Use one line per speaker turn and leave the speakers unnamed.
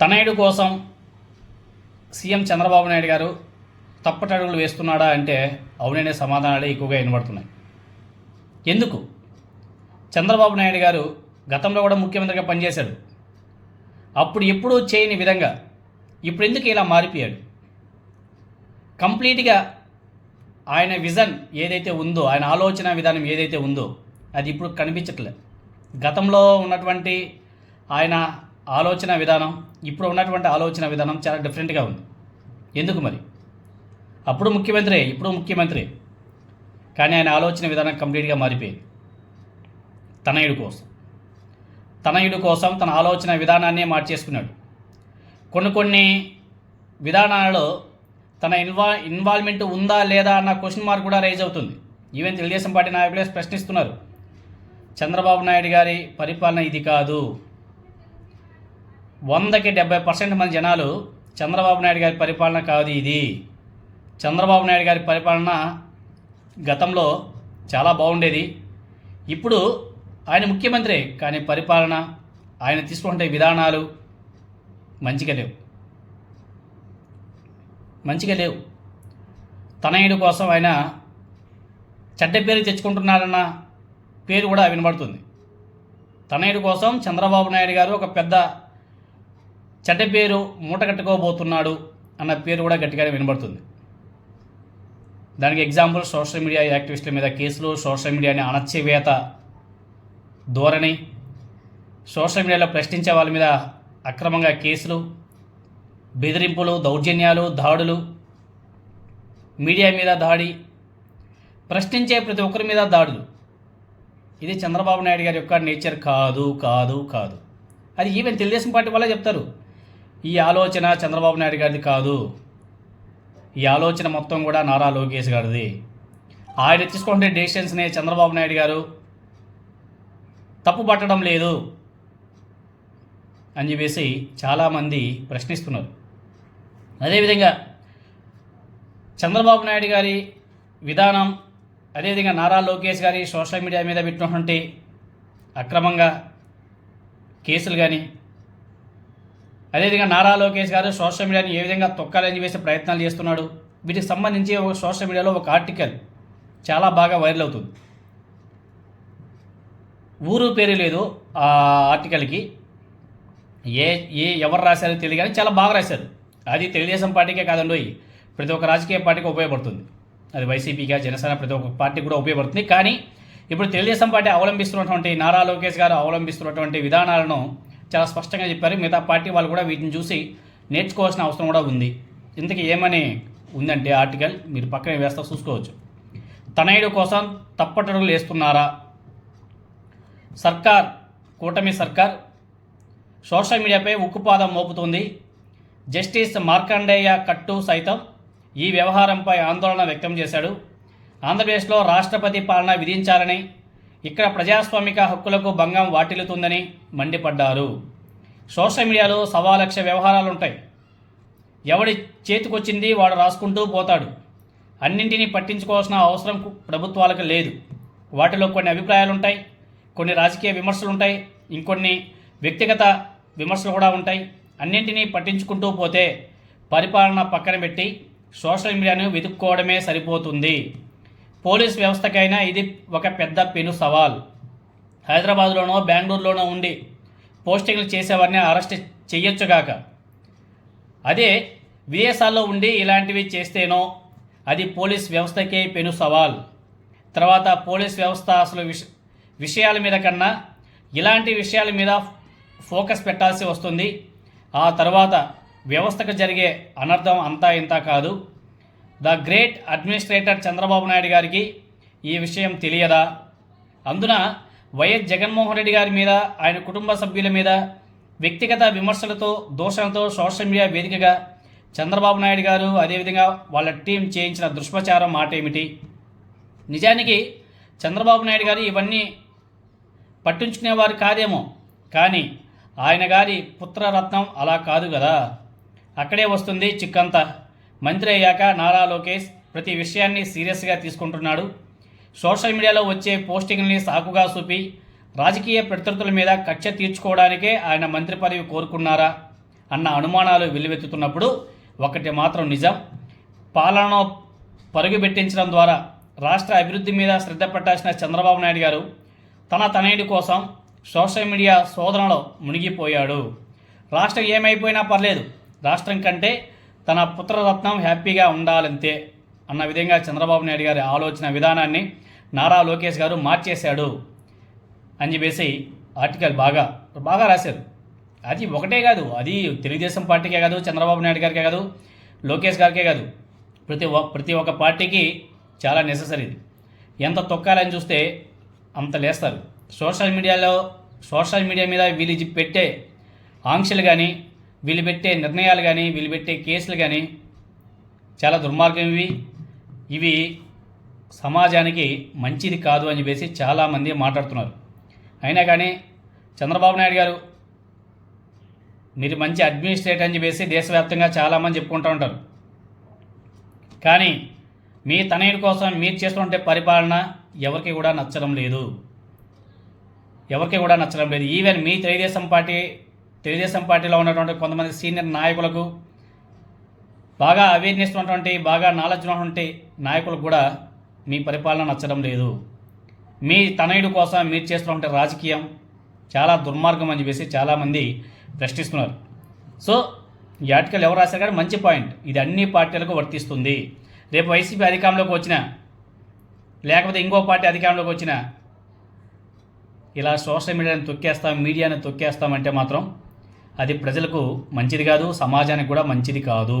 తనయుడు కోసం సీఎం చంద్రబాబు నాయుడు గారు తప్పటడుగులు వేస్తున్నాడా అంటే అవుననే సమాధానాలే ఎక్కువగా వినబడుతున్నాయి. ఎందుకు? చంద్రబాబు నాయుడు గారు గతంలో కూడా ముఖ్యమంత్రిగా పనిచేశాడు. అప్పుడు ఎప్పుడూ చేయని విధంగా ఇప్పుడు ఎందుకు ఇలా మారిపోయాడు? కంప్లీట్గా ఆయన విజన్ ఏదైతే ఉందో ఆయన ఆలోచన విధానం ఏదైతే ఉందో అది ఇప్పుడు కనిపించట్లేదు గతంలో ఉన్నటువంటి ఆయన ఆలోచన విధానం ఇప్పుడు ఉన్నటువంటి ఆలోచన విధానం చాలా డిఫరెంట్గా ఉంది. ఎందుకు మరి? అప్పుడు ముఖ్యమంత్రి ఇప్పుడు ముఖ్యమంత్రి. కానీ ఆయన ఆలోచన విధానం కంప్లీట్గా మారిపోయింది. తనయుడు కోసం. తనయుడు కోసం తన ఆలోచన విధానాన్నే మార్చేసుకున్నాడు. కొన్ని కొన్ని విధానాలలో తన ఇన్వా ఇన్వాల్వ్మెంట్ ఉందా లేదా అన్న క్వశ్చన్ మార్క్ కూడా రైజ్ అవుతుంది. ఈవెన్ తెలుగుదేశం పార్టీ నాయకులే ప్రశ్నిస్తున్నారు. చంద్రబాబు నాయుడు గారి పరిపాలన ఇది కాదు. వందకి డెబ్బై పర్సెంట్ మంది జనాలు చంద్రబాబు నాయుడు గారి పరిపాలన కాదు ఇది. చంద్రబాబు నాయుడు గారి పరిపాలన గతంలో చాలా బాగుండేది. ఇప్పుడు ఆయన ముఖ్యమంత్రి కానీ పరిపాలన ఆయన తీసుకుంటే విధానాలు మంచిగా లేవు. మంచిగా లేవు. తనయుడు కోసం ఆయన చెడ్డ పేరు తెచ్చుకుంటున్నారన్న పేరు కూడా వినబడుతుంది. తనయుడు కోసం చంద్రబాబు నాయుడు గారు ఒక పెద్ద చెడ్డ పేరు మూటగట్టుకోబోతున్నాడు అన్న పేరు కూడా గట్టిగానే వినబడుతుంది. దానికి ఎగ్జాంపుల్ సోషల్ మీడియా యాక్టివిస్టుల మీద కేసులు సోషల్ మీడియాని అణచివేత ధోరణి. సోషల్ మీడియాలో ప్రశ్నించే వాళ్ళ మీద అక్రమంగా కేసులు బెదిరింపులు దౌర్జన్యాలు దాడులు మీడియా మీద దాడి ప్రశ్నించే ప్రతి ఒక్కరి మీద దాడులు. ఇది చంద్రబాబు నాయుడు గారి యొక్క నేచర్ కాదు కాదు కాదు. అది ఈవెన్ తెలుగుదేశం పార్టీ వాళ్ళే చెప్తారు. ఈ ఆలోచన చంద్రబాబు నాయుడు గారిది కాదు. ఈ ఆలోచన మొత్తం కూడా నారా లోకేష్ గారిది. ఆయన తీసుకుంటే డెసిషన్స్నే చంద్రబాబు నాయుడు గారు తప్పు పట్టడం లేదు అని చెప్పేసి చాలామంది ప్రశ్నిస్తున్నారు. అదేవిధంగా చంద్రబాబు నాయుడు గారి విధానం అదేవిధంగా నారా లోకేష్ గారి సోషల్ మీడియా మీద పెట్టినటువంటి అక్రమంగా కేసులు కానీ అదేవిధంగా నారా లోకేష్ గారు సోషల్ మీడియాని ఏ విధంగా తొక్కాలని చెప్పేసి ప్రయత్నాలు చేస్తున్నాడు. వీటికి సంబంధించి ఒక సోషల్ మీడియాలో ఒక ఆర్టికల్ చాలా బాగా వైరల్ అవుతుంది. ఊరు పేరు లేదు ఆ ఆర్టికల్కి. ఏ ఏ ఎవరు రాశారో తెలియదు కానీ చాలా బాగా రాశారు. అది తెలుగుదేశం పార్టీకే కాదండి ప్రతి ఒక్క రాజకీయ పార్టీకి ఉపయోగపడుతుంది. అది వైసీపీగా జనసేన ప్రతి ఒక్క పార్టీకి కూడా ఉపయోగపడుతుంది. కానీ ఇప్పుడు తెలుగుదేశం పార్టీ అవలంబిస్తున్నటువంటి నారా లోకేష్ గారు అవలంబిస్తున్నటువంటి విధానాలను చాలా స్పష్టంగా చెప్పారు. మిగతా పార్టీ వాళ్ళు కూడా వీటిని చూసి నేర్చుకోవాల్సిన అవసరం కూడా ఉంది. ఇంతకీ ఏమని ఉందంటే ఆర్టికల్? మీరు పక్కనే వేస్తా చూసుకోవచ్చు. తనయుడు కోసం తప్పటడుగులు వేస్తున్నారా? సర్కార్ కూటమి సర్కార్ సోషల్ మీడియాపై ఉక్కుపాదం మోపుతుంది. జస్టిస్ మార్కండేయ కట్టు సైతం ఈ వ్యవహారంపై ఆందోళన వ్యక్తం చేశాడు. ఆంధ్రప్రదేశ్లో రాష్ట్రపతి పాలన విధించాలని ఇక్కడ ప్రజాస్వామిక హక్కులకు భంగం వాటిల్లుతుందని మండిపడ్డారు. సోషల్ మీడియాలో సవా లక్ష వ్యవహారాలు ఉంటాయి ఎవడి చేతికొచ్చింది వాడు రాసుకుంటూ పోతాడు. అన్నింటినీ పట్టించుకోవాల్సిన అవసరం ప్రభుత్వాలకు లేదు. వాటిలో కొన్ని అభిప్రాయాలు ఉంటాయి కొన్ని రాజకీయ విమర్శలు ఉంటాయి ఇంకొన్ని వ్యక్తిగత విమర్శలు కూడా ఉంటాయి. అన్నింటినీ పట్టించుకుంటూ పోతే పరిపాలన పక్కన పెట్టి సోషల్ మీడియాను వెతుక్కోవడమే సరిపోతుంది. పోలీస్ వ్యవస్థకైనా ఇది ఒక పెద్ద పెను సవాల్. హైదరాబాద్లోనో బెంగళూరులోనో ఉండి పోస్టింగ్లు చేసేవారిని అరెస్ట్ చెయ్యొచ్చుగాక అదే విదేశాల్లో ఉండి ఇలాంటివి చేస్తేనో అది పోలీస్ వ్యవస్థకే పెను సవాల్. తర్వాత పోలీస్ వ్యవస్థ అసలు విష విషయాల మీద కన్నా ఇలాంటి విషయాల మీద ఫోకస్ పెట్టాల్సి వస్తుంది. ఆ తర్వాత వ్యవస్థకు జరిగే అనర్థం అంతా ఇంత కాదు. The great administrator Chandrababu Naidu గారికి ఈ విషయం తెలియదా? అందున వైఎస్ జగన్మోహన్ రెడ్డి గారి మీద ఆయన కుటుంబ సభ్యుల మీద వ్యక్తిగత విమర్శలతో దోషణతో సోషల్ మీడియా వేదికగా చంద్రబాబు నాయుడు గారు అదేవిధంగా వాళ్ళ టీం చేయించిన దుష్ప్రచారం మాట ఏమిటి? నిజానికి చంద్రబాబు నాయుడు గారు ఇవన్నీ పట్టించుకునేవారు కాదేమో కానీ ఆయన గారి పుత్రరత్నం అలా కాదు కదా. అక్కడే వస్తుంది చిక్కంతా. మంత్రి అయ్యాక నారా లోకేష్ ప్రతి విషయాన్ని సీరియస్గా తీసుకుంటున్నాడు. సోషల్ మీడియాలో వచ్చే పోస్టింగ్ని సాకుగా చూపి రాజకీయ ప్రత్యర్థుల మీద కక్ష తీర్చుకోవడానికే ఆయన మంత్రి పదవి కోరుకున్నారా అన్న అనుమానాలు వెల్లువెత్తుతున్నప్పుడు ఒకటి మాత్రం నిజం. పాలనను పరుగుబెట్టించడం ద్వారా రాష్ట్ర అభివృద్ధి మీద శ్రద్ధ పెట్టాల్సిన చంద్రబాబు నాయుడు గారు తన తనయుడి కోసం సోషల్ మీడియా శోధనలో మునిగిపోయాడు. రాష్ట్రం ఏమైపోయినా పర్లేదు. రాష్ట్రం కంటే తన పుత్రరత్నం హ్యాపీగా ఉండాలంతే అన్న విధంగా చంద్రబాబు నాయుడు గారి ఆలోచన విధానాన్ని నారా లోకేష్ గారు మార్చేశాడు అని చెప్పేసి ఆర్టికల్ బాగా బాగా రాశారు. అది ఒకటే కాదు అది తెలుగుదేశం పార్టీకే కాదు చంద్రబాబు నాయుడు గారికే కాదు లోకేష్ గారికే కాదు. ప్రతి ఒ ప్రతి ఒక్క పార్టీకి చాలా నెససరీ ఇది. ఎంత తొక్కాలని చూస్తే అంత లేస్తారు. సోషల్ మీడియాలో సోషల్ మీడియా మీద వీళ్ళు పెట్టే ఆంక్షలు కానీ వీళ్ళు పెట్టే నిర్ణయాలు కానీ వీళ్ళు పెట్టే కేసులు కానీ చాలా దుర్మార్గం ఇవి. ఇవి సమాజానికి మంచిది కాదు అని చెప్పేసి చాలామంది మాట్లాడుతున్నారు. అయినా కానీ చంద్రబాబు నాయుడు గారు మీరు మంచి అడ్మినిస్ట్రేటర్ అని చెప్పేసి దేశవ్యాప్తంగా చాలామంది చెప్పుకుంటూ ఉంటారు. కానీ మీ తనయుడి కోసం మీరు చేస్తుంటే పరిపాలన ఎవరికి కూడా నచ్చడం లేదు. ఎవరికి కూడా నచ్చడం లేదు. ఈవెన్ మీ తెలుగుదేశం పార్టీ తెలుగుదేశం పార్టీలో ఉన్నటువంటి కొంతమంది సీనియర్ నాయకులకు బాగా అవేర్నెస్ ఉన్నటువంటి బాగా నాలెడ్జ్ ఉన్నటువంటి నాయకులకు కూడా మీ పరిపాలన నచ్చడం లేదు. మీ తనయుడు కోసం మీరు చేస్తున్నటువంటి రాజకీయం చాలా దుర్మార్గం అని చెప్పేసి చాలామంది ప్రశ్నిస్తున్నారు. సో ఈ ఆర్టికల్ ఎవరు రాశారు కానీ మంచి పాయింట్ ఇది అన్ని పార్టీలకు వర్తిస్తుంది. రేపు వైసీపీ అధికారంలోకి వచ్చినా లేకపోతే ఇంకో పార్టీ అధికారంలోకి వచ్చినా ఇలా సోషల్ మీడియాని తొక్కేస్తాం మీడియాని తొక్కేస్తామంటే మాత్రం అది ప్రజలకు మంచిది కాదు సమాజానికి కూడా మంచిది కాదు.